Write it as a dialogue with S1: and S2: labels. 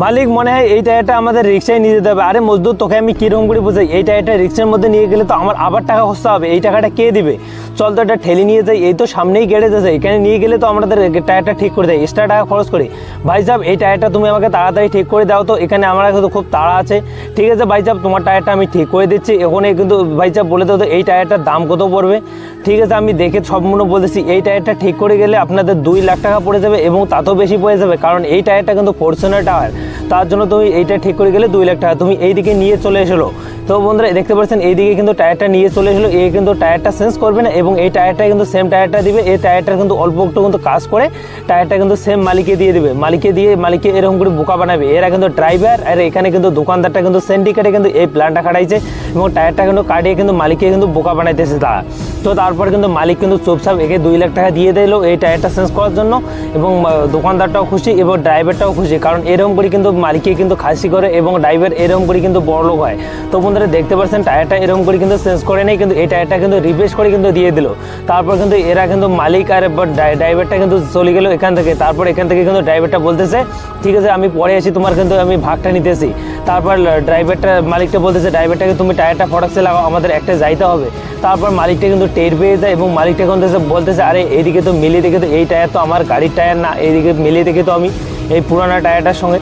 S1: মালিক মনে হয় এই টায়ারটা আমাদের রিক্সায় নিয়ে যেতে হবে। আরে মজদুর, তোকে আমি কীরকম করে বোঝাই? এই টায়ারটা রিক্সার মধ্যে নিয়ে গেলে তো আমার আবার টাকা খরচা হবে। এই টাকাটা কে দিবে? চল তো এটা ঠেলে নিয়ে যাই। এই তো সামনেই গ্যারেজ আছে। এখানে নিয়ে গেলে তো আমাদের টায়ারটা ঠিক করে দেয়। এক্সট্রা টাকা খরচ করি। ভাই সাহেব, এই টায়ারটা তুমি আমাকে তাড়াতাড়ি ঠিক করে দাও তো। এখানে আমার কিন্তু খুব তাড়া আছে। ঠিক আছে ভাই সাহেব, তোমার টায়ারটা আমি ঠিক করে দিচ্ছি। এখানে কিন্তু ভাই সাহেব বলে দাও তো, এই টায়ারটার দাম কত পড়বে? ঠিক আছে, আমি দেখে সম্পূর্ণ বলতেছি। এই টায়ারটা ঠিক করে গেলে আপনাদের দুই লাখ টাকা পড়ে যাবে এবং তাতেও বেশি পড়ে যাবে। কারণ এই টায়ারটা কিন্তু ফোরশনের টায়ার। তার জন্য তুমি এইটা ঠিক করে গেলে দুই লাখ টাকা তুমি এইদিকে নিয়ে চলে এসেলো। তো বন্ধুরা দেখতে পাচ্ছেন, এইদিকে কিন্তু টায়ারটা নিয়ে চলে এসেলো। এই কিন্তু টায়ারটা চেঞ্জ করবে না এবং এই টায়ারটা কিন্তু সেম টায়ারটা দিবে। এই টায়ারটা কিন্তু অল্প একটু কিন্তু কাজ করে টায়ারটা কিন্তু সেম মালিকে দিয়ে দিবে। মালিকে দিয়ে, মালিকে এরকম করে বোকা বানাবে। এরা কিন্তু ড্রাইভার আর এখানে কিন্তু দোকানদারটা কিন্তু সেন্ডিকেটে কিন্তু এই প্ল্যানটা খাটাইছে এবং টায়ারটা কিন্তু কাটিয়ে কিন্তু মালিকে কিন্তু বোকা বানাইতেছে। তারা তো তারপর কিন্তু মালিক কিন্তু চুপচাপ একে দুই লাখ টাকা দিয়ে দিলো এই টায়ারটা চেঞ্জ করার জন্য এবং দোকানদারটাও খুশি এবং ড্রাইভারটাও খুশি। কারণ এরকম করে কিন্তু মালিককে কিন্তু খাসি করে এবং ড্রাইভার এরকম করে কিন্তু বড় লোক হয়। তো বন্ধুরা দেখতে পাচ্ছেন, টায়ারটা এরকম করে কিন্তু চেঞ্জ করে নেই, কিন্তু এই টায়ারটা কিন্তু রিপ্লেস করে কিন্তু দিয়ে দিল। তারপর কিন্তু এরা কিন্তু মালিক আর ড্রাইভারটা কিন্তু চলে গেলো এখান থেকে। তারপর এখান থেকে কিন্তু ড্রাইভারটা বলতেছে, ঠিক আছে, আমি পরে আসি, তোমার কিন্তু আমি ভাগটা নিতেছি। তারপর ড্রাইভারটা মালিকটা বলতেছে ড্রাইভারটাকে তুমি টায়ারটা ফটাকসে লাগাও আমাদের একটা যাইতে হবে। তারপর মালিকটা কিন্তু টের পেয়ে যায় এবং মালিকটা এখন বলতেছে, আরে, এদিকে তো মিলিয়ে দেখে তো এই টায়ার তো আমার গাড়ির টায়ার না এইদিকে মিলিয়ে দেখে তো আমি এই পুরানো টায়ারটার সঙ্গে